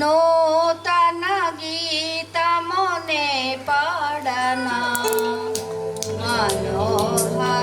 নূতন গীত মনে পড়না মনোহরুড়া